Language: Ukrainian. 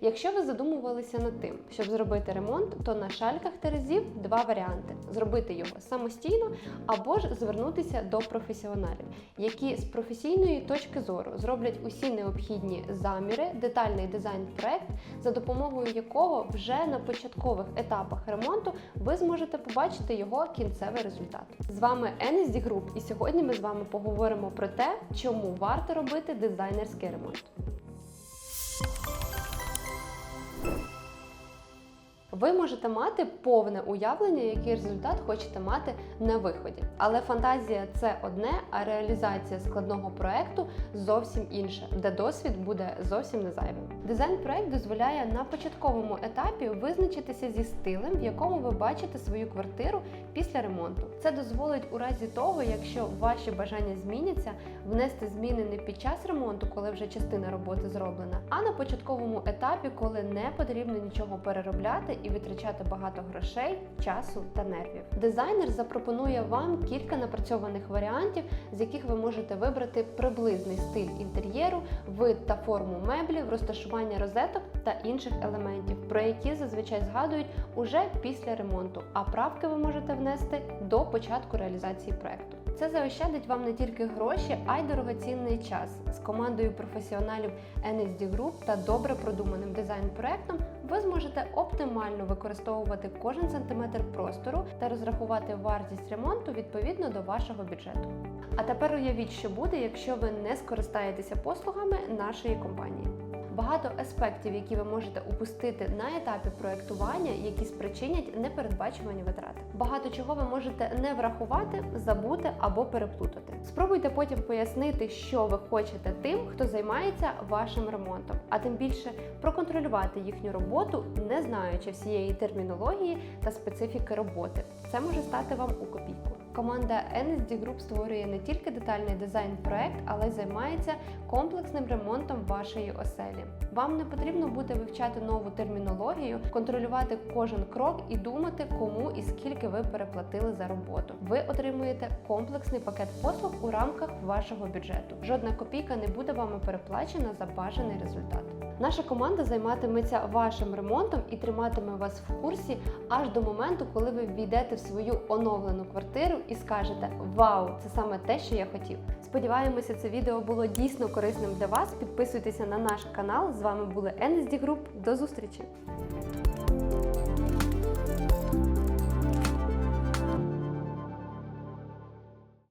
Якщо ви задумувалися над тим, щоб зробити ремонт, то на шальках терезів два варіанти: зробити його самостійно або ж звернутися до професіоналів, які з професійної точки зору зроблять усі необхідні заміри, детальний дизайн-проект, за допомогою якого вже на початкових етапах ремонту ви зможете побачити його кінцевий результат. З вами NSD Group, і сьогодні ми з вами поговоримо про те, чому варто робити дизайнерський ремонт. Ви можете мати повне уявлення, який результат хочете мати на виході. Але фантазія це одне, а реалізація складного проекту зовсім інше, де досвід буде зовсім не зайвим. Дизайн-проект дозволяє на початковому етапі визначитися зі стилем, в якому ви бачите свою квартиру після ремонту. Це дозволить у разі того, якщо ваші бажання зміняться, внести зміни не під час ремонту, коли вже частина роботи зроблена, а на початковому етапі, коли не потрібно нічого переробляти і витрачати багато грошей, часу та нервів. Дизайнер запропонує вам кілька напрацьованих варіантів, з яких ви можете вибрати приблизний стиль інтер'єру, вид та форму меблів, розташування розеток та інших елементів, про які зазвичай згадують уже після ремонту. А правки ви можете внести до початку реалізації проекту. Це заощадить вам не тільки гроші, а й дорогоцінний час. З командою професіоналів NSD Group та добре продуманим дизайн-проектом ви зможете оптимально використовувати кожен сантиметр простору та розрахувати вартість ремонту відповідно до вашого бюджету. А тепер уявіть, що буде, якщо ви не скористаєтеся послугами нашої компанії. Багато аспектів, які ви можете упустити на етапі проектування, які спричинять непередбачувані витрати. Багато чого ви можете не врахувати, забути або переплутати. Спробуйте потім пояснити, що ви хочете тим, хто займається вашим ремонтом, а тим більше проконтролювати їхню роботу, не знаючи всієї термінології та специфіки роботи. Це може стати вам у копійку. Команда NSD Group створює не тільки детальний дизайн-проект, але й займається комплексним ремонтом вашої оселі. Вам не потрібно буде вивчати нову термінологію, контролювати кожен крок і думати, кому і скільки ви переплатили за роботу. Ви отримуєте комплексний пакет послуг у рамках вашого бюджету. Жодна копійка не буде вами переплачена за бажаний результат. Наша команда займатиметься вашим ремонтом і триматиме вас в курсі аж до моменту, коли ви війдете в свою оновлену квартиру і скажете Вау, це саме те, що я хотів. Сподіваємося, це відео було дійсно корисним для вас. Підписуйтеся на наш канал. З вами були NSD Group. До зустрічі!